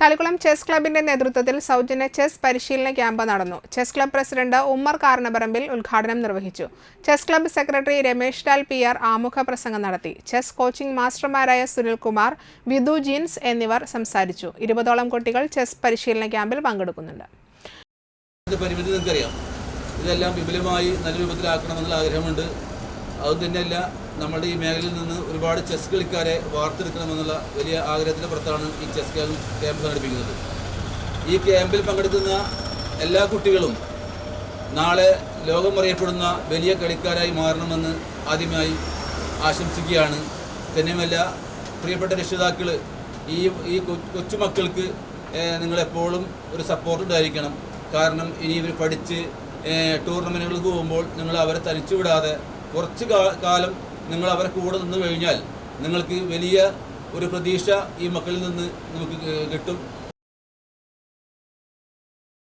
Thalikkulam chess ക്ലബിന്റെ നേതൃത്വത്തിൽ സൗജന്യ ചെസ് പരിശീലന ക്യാമ്പ് നടന്നു. Chess club president Ummer Karanaparambil ഉദ്ഘാടനം നിർവഹിച്ചു. Chess club secretary Ramesh Lal P R ആമുഖ പ്രസംഗം നടത്തി. ചെസ് കോച്ചിംഗ് മാസ്റ്റർമാരായ സുനിൽകുമാർ വിധു ജീൻസ് എന്നിവർ സംസാരിച്ചു. ഇരുപതോളം കുട്ടികൾ ചെസ് പരിശീലന ക്യാമ്പിൽ പങ്കെടുക്കുന്നുണ്ട്. ഇതെല്ലാം വിപുലമായി നല്ല രൂപത്തിലാക്കണമെന്നുള്ള ആഗ്രഹമുണ്ട്. അത് തന്നെയല്ല നമ്മുടെ ഈ മേഖലയിൽ നിന്ന് ഒരുപാട് ചെസ് കളിക്കാരെ വാർത്തെടുക്കണമെന്നുള്ള വലിയ ആഗ്രഹത്തിന്റെ പുറത്താണ് ഈ ചെസ് ക്യാമ്പ് ക്യാമ്പ് സംഘടിപ്പിക്കുന്നത്. ഈ ക്യാമ്പിൽ പങ്കെടുക്കുന്ന എല്ലാ കുട്ടികളും നാളെ ലോകം അറിയപ്പെടുന്ന വലിയ കളിക്കാരായി മാറണമെന്ന് ആദ്യമായി ആശംസിക്കുകയാണ്. തന്നെയുമല്ല പ്രിയപ്പെട്ട രക്ഷിതാക്കൾ ഈ ഈ കൊച്ചുമക്കൾക്ക് നിങ്ങളെപ്പോഴും ഒരു സപ്പോർട്ട് ഉണ്ടായിരിക്കണം. കാരണം ഇനി ഇവർ പഠിച്ച് ടൂർണമെന്റുകൾക്ക് പോകുമ്പോൾ നിങ്ങൾ അവരെ തനിച്ചു വിടാതെ കുറച്ച് കാലം നിങ്ങൾ അവരെ കൂടെ നിന്ന് കഴിഞ്ഞാൽ നിങ്ങൾക്ക് വലിയ ഒരു പ്രതീക്ഷ ഈ മക്കളിൽ നിന്ന് നമുക്ക് കിട്ടും.